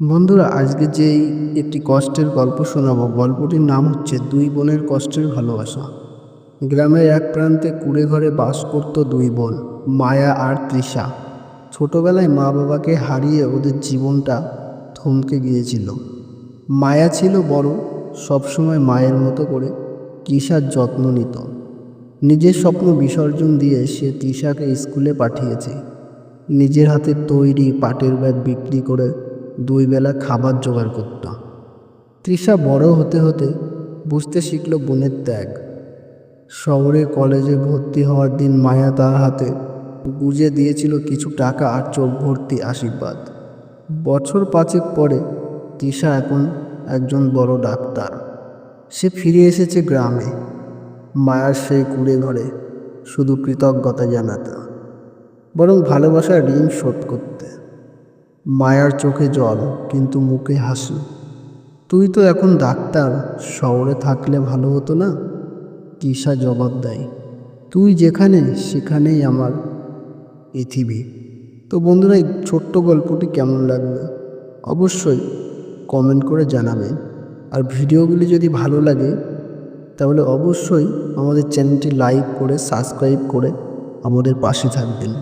বন্ধুরা, আজকে যেই একটি কষ্টের গল্প শোনাবো, গল্পটির নাম হচ্ছে দুই বোনের কষ্টের ভালোবাসা। গ্রামের এক প্রান্তে কুড়ে ঘরে বাস করত দুই বোন, মায়া আর তৃষা। ছোটবেলায় মা বাবাকে হারিয়ে ওদের জীবনটা থমকে গিয়েছিল। মায়া ছিল বড়, সবসময় মায়ের মতো করে তৃষার যত্ন নিত। নিজের স্বপ্ন বিসর্জন দিয়ে সে তৃষাকে স্কুলে পাঠিয়েছে। নিজের হাতে তৈরি পাটের ব্যাগ বিক্রি করে দুই বেলা খাবার জোগাড় করত। তৃষা বড় হতে হতে বুঝতে শিখল বোনের ত্যাগ। শহরে কলেজে ভর্তি হওয়ার দিন মায়া তার হাতে গুজে দিয়েছিল কিছু টাকা আর চোখ ভর্তি আশীর্বাদ। বছর পাঁচেক পরে তৃষা এখন একজন বড় ডাক্তার। সে ফিরে এসেছে গ্রামে। মায়ার সেই কুড়ে ঘরে শুধু কৃতজ্ঞতা জানাতে, বরং ভালোবাসার ঋণ শোধ করতে। মায়ার চোখে জল, কিন্তু মুখে হাসি। তুই তো এখন ডাক্তার, শহরে থাকলে ভালো হতো না? তৃষা জবাব দেয়, তুই যেখানে, সেখানেই আমার পৃথিবী তো বন্ধুরা, এই ছোট্ট গল্পটি কেমন লাগবে অবশ্যই কমেন্ট করে জানাবেন আর ভিডিওগুলি যদি ভালো লাগে, তাহলে অবশ্যই আমাদের চ্যানেলটি লাইক করে, সাবস্ক্রাইব করে আমাদের পাশে থাকবেন।